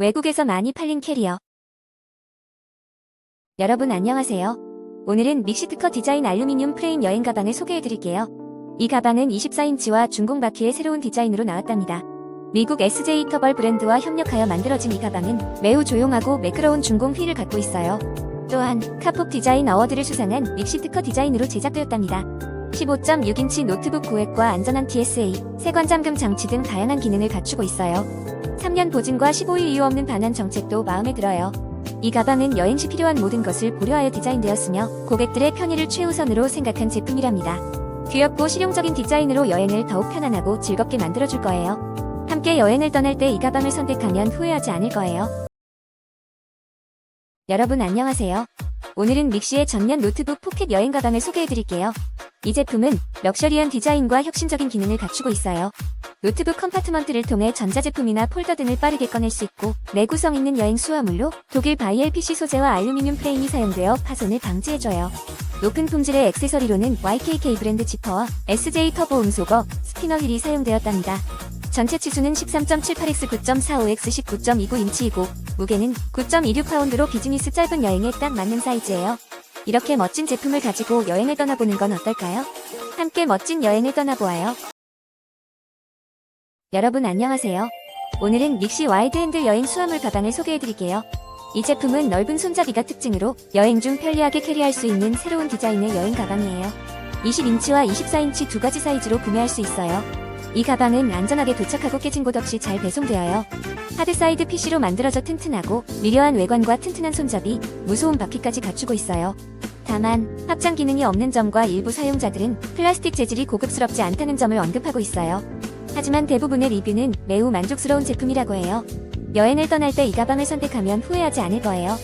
외국에서 많이 팔린 캐리어. 여러분 안녕하세요. 오늘은 믹시트커 디자인 알루미늄 프레임 여행 가방을 소개해드릴게요. 이 가방은 24인치와 중공 바퀴의 새로운 디자인으로 나왔답니다. 미국 SJ 터벌 브랜드와 협력하여 만들어진 이 가방은 매우 조용하고 매끄러운 중공 휠을 갖고 있어요. 또한 카폭 디자인 어워드를 수상한 믹시트커 디자인으로 제작되었답니다. 15.6인치 노트북 고액과 안전한 TSA, 세관 잠금 장치 등 다양한 기능을 갖추고 있어요. 3년 보증과 15일 이유 없는 반환 정책도 마음에 들어요. 이 가방은 여행 시 필요한 모든 것을 고려하여 디자인되었으며 고객들의 편의를 최우선으로 생각한 제품이랍니다. 귀엽고 실용적인 디자인으로 여행을 더욱 편안하고 즐겁게 만들어줄 거예요. 함께 여행을 떠날 때 이 가방을 선택하면 후회하지 않을 거예요. 여러분 안녕하세요. 오늘은 믹시의 전면 노트북 포켓 여행 가방을 소개해드릴게요. 이 제품은 럭셔리한 디자인과 혁신적인 기능을 갖추고 있어요. 노트북 컴파트먼트를 통해 전자제품이나 폴더 등을 빠르게 꺼낼 수 있고 내구성 있는 여행 수화물로 독일 바이엘 PC 소재와 알루미늄 프레임이 사용되어 파손을 방지해줘요. 높은 품질의 액세서리로는 YKK 브랜드 지퍼와 SJ 터보 음소거, 스피너 휠이 사용되었답니다. 전체 치수는 13.78x 9.45x 19.29인치이고 무게는 9.26파운드로 비즈니스 짧은 여행에 딱 맞는 사이즈예요. 이렇게 멋진 제품을 가지고 여행을 떠나보는 건 어떨까요? 함께 멋진 여행을 떠나보아요. 여러분 안녕하세요. 오늘은 믹시 와이드 핸들 여행 수화물 가방을 소개해드릴게요. 이 제품은 넓은 손잡이가 특징으로 여행 중 편리하게 캐리할 수 있는 새로운 디자인의 여행 가방이에요. 20인치와 24인치 두 가지 사이즈로 구매할 수 있어요. 이 가방은 안전하게 도착하고 깨진 곳 없이 잘 배송되어요. 하드사이드 PC로 만들어져 튼튼하고 미려한 외관과 튼튼한 손잡이, 무소음 바퀴까지 갖추고 있어요. 다만 합장 기능이 없는 점과 일부 사용자들은 플라스틱 재질이 고급스럽지 않다는 점을 언급하고 있어요. 하지만 대부분의 리뷰는 매우 만족스러운 제품이라고 해요. 여행을 떠날 때 이 가방을 선택하면 후회하지 않을 거예요.